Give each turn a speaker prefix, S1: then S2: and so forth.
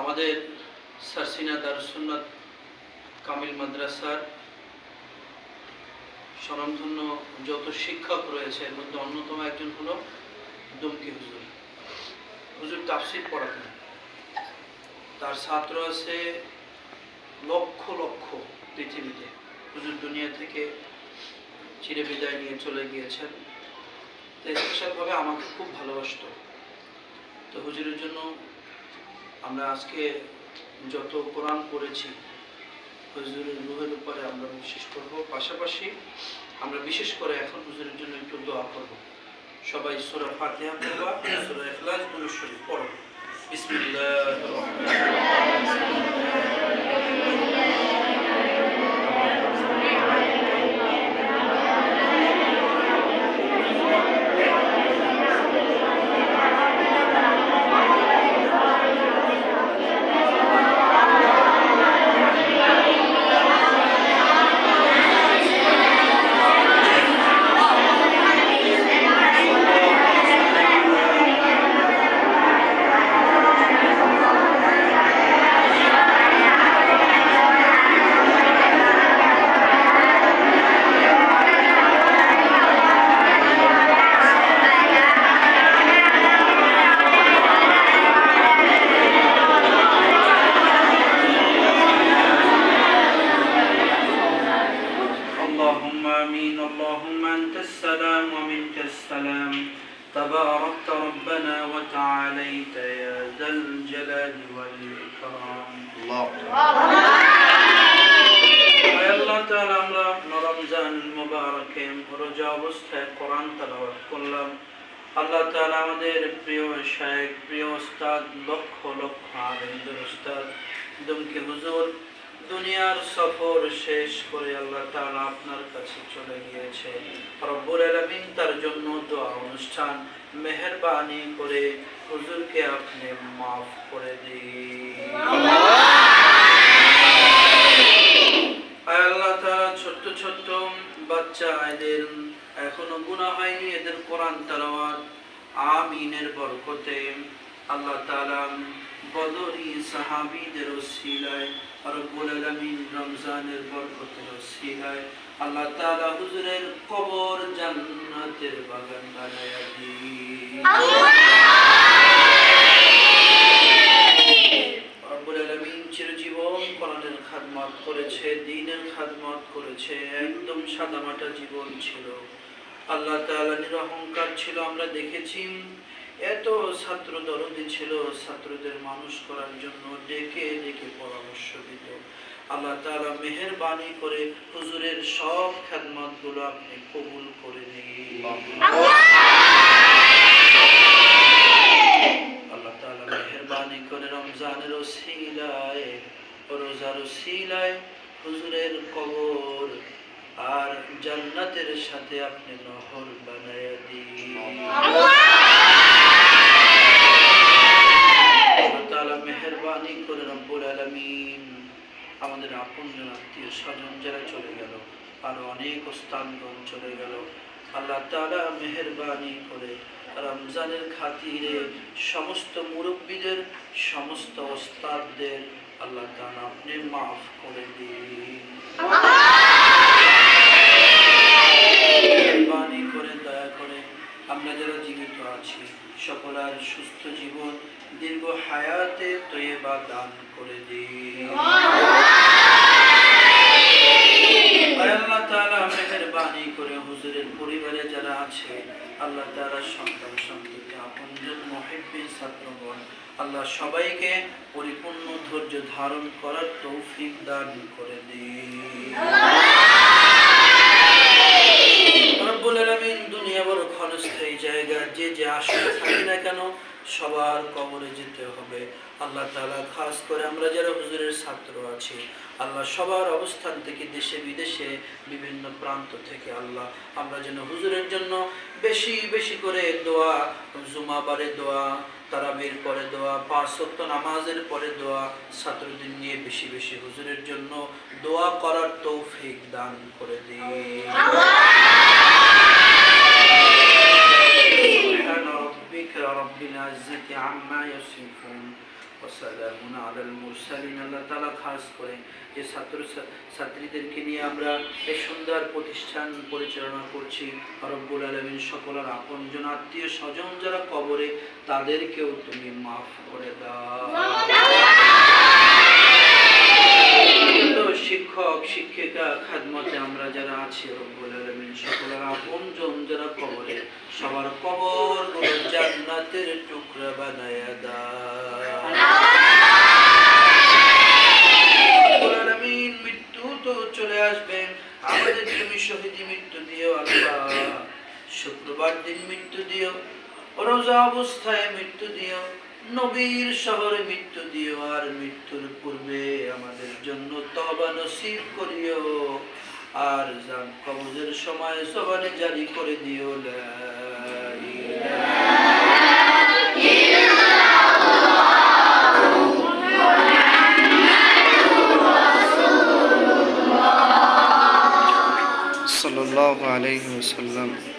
S1: আমাদের সারসিনা দারুসুন্নাত কামিল মাদ্রাসার স্বনামধন্য যত শিক্ষক রয়েছে, এর মধ্যে অন্যতম একজন হলো দুমকি হুজুর। হুজুর তাফসির পড়াতেন। তার ছাত্র আছে লক্ষ লক্ষ পৃথিবীতে। হুজুর দুনিয়া থেকে চিরে বিদায় নিয়ে চলে গিয়েছেন। তো স্পেশালভাবে আমাকে খুব ভালোবাসতো। তো হুজুরের জন্য আমরা আজকে যত কোরআন পড়েছি, হুজুরের রুহের উপরে আমরা বিশেষ করব। পাশাপাশি আমরা বিশেষ করে এখন হুজুরের জন্য একটু দোয়া করব। সবাই সোরা ফাতিহা পড়বা, সূরা وتعاليت يا ذا الجلال والاكرام আয় আল্লাহ তাআলা আমরা রমজান মুবারকে রোজা অবস্থায় কোরআন তেলাওয়াত করলাম আল্লাহ তাআলা আমাদের প্রিয় শায়েখ প্রিয় ওস্তাদ লক্ষ লক্ষ আলেমদের ওস্তাদ দুমকি হুজুর দুনিয়ার সফর শেষ করে আল্লাহ তাআলা আপনার কাছে চলে গিয়েছে। রব্বুল আলামিন তার জন্য দোয়া অনুষ্ঠান মেহেরবানি করে হুজুরকে আপনি মাফ করে দিন। আল্লাহ তাআলা, ছোট্ট ছোট্ট বাচ্চা এদের এখনও গুনাহ হয়নি, এদের কোরআন তেলাওয়াত আমিনের বরকতে। আল্লাহ তাআলা বদরি সাহাবীদের ওসিলায় রব্বুল আলামিন রমজানের বরকতের ওসিলায় আল্লাহ তাআলা হুজুরের কবর জান্নাতের বাগান বানায়া দিন। রব্বুল আলামিন চিরজীবন কোরআনের খাদমত করেছে দ্বীনের খাদমত করেছে একদম সাদামাটা জীবন ছিল। আল্লাহ তাআলা নিরহংকার ছিল আমরা দেখেছি এত ছাত্র দরদি ছিল, ছাত্রদের মানুষ করার জন্য ডেকে ডেকে পরামর্শ দিত। আল্লাহ তাআলা মেহেরবানি করে হুজুরের সব খাদমতগুলো আপনি কবুল করে নিন। আল্লাহ তাআলা মেহেরবানি করে রমজানের ওসিলায়, রোজার ওসিলায় হুজুরের কবর আর জান্নাতের সাথে আপনি নহর বানায় দিন। আমাদের আপনজন আত্মীয় স্বজন যারা চলে গেল, আরও অনেক স্থানগণ চলে গেল। আল্লাহ তাআলা মেহেরবানি করে রমজানের খাতিরে সমস্ত মুরব্বীদের, সমস্ত ওস্তাদদের আল্লাহ তাআলা আপনি মাফ করে দিন। মেহেরবানি করে, দয়া করে আমরা যারা জীবিত আছি, সকলার সুস্থ জীবন, দীর্ঘ হায়াতে তৈবা দান করে দিন। আল্লাহ সবাইকে পরিপূর্ণ ধৈর্য ধারণ করার তৌফিক দান করে দিন রব্বুল আলামিন দুনিয়া বড় ক্ষণস্থায়ী জায়গা যে যে আসলে থাকি না কেন, সবার কবরে যেতে হবে। আল্লাহ তাআলা খাস করে আমরা যারা হুজুরের ছাত্র আছি, আল্লাহ সবার অবস্থান থেকে দেশে বিদেশে বিভিন্ন প্রান্ত থেকে আল্লাহ, আমরা যেন হুজুরের জন্য বেশি বেশি করে দোয়া, জুমাবারে দোয়া, তারাবির পরে দোয়া, পাঁচ সপ্ত নামাজের পরে দোয়া, ছাত্রদের নিয়ে বেশি বেশি হুজুরের জন্য দোয়া করার তৌফিক দান করে দিন। ইজ্জতি আম্মা ইয়াসিফুন। ওয়াসালামুন আলাল মুরসালিন, আল্লাহ তাআলা খাস করে যে ছাত্র ছাত্রীদেরকে নিয়ে আমরা এই সুন্দর প্রতিষ্ঠান পরিচালনা করছি। রব্বুল আলমিন সকলের আপনজন আত্মীয় স্বজন যারা কবরে, তাদেরকেও তুমি maaf করে দাও। শিক্ষক, শিক্ষিকা, খাদমতে আমরা যারা আছি, রব্বুল আলমিন সকলের আপনজন যারা কবরে, সবার কবর জান্নাতের টুকরা বানায়া আলামিন মৃত্যু তো চলে আসবে। আমাদের তুমি শহীদ মৃত্যু দিও আল্লাহ। শুক্রবার দিন মৃত্যু দিও রোজা অবস্থায় মৃত্যু দিও নবীর শহরে মৃত্যু দিও আর মৃত্যুর পূর্বে আমাদের জন্য তবা নসিব করিও। আর কবজের সময় সবারে জারি করে দিও, লা
S2: الله عليه وسلم.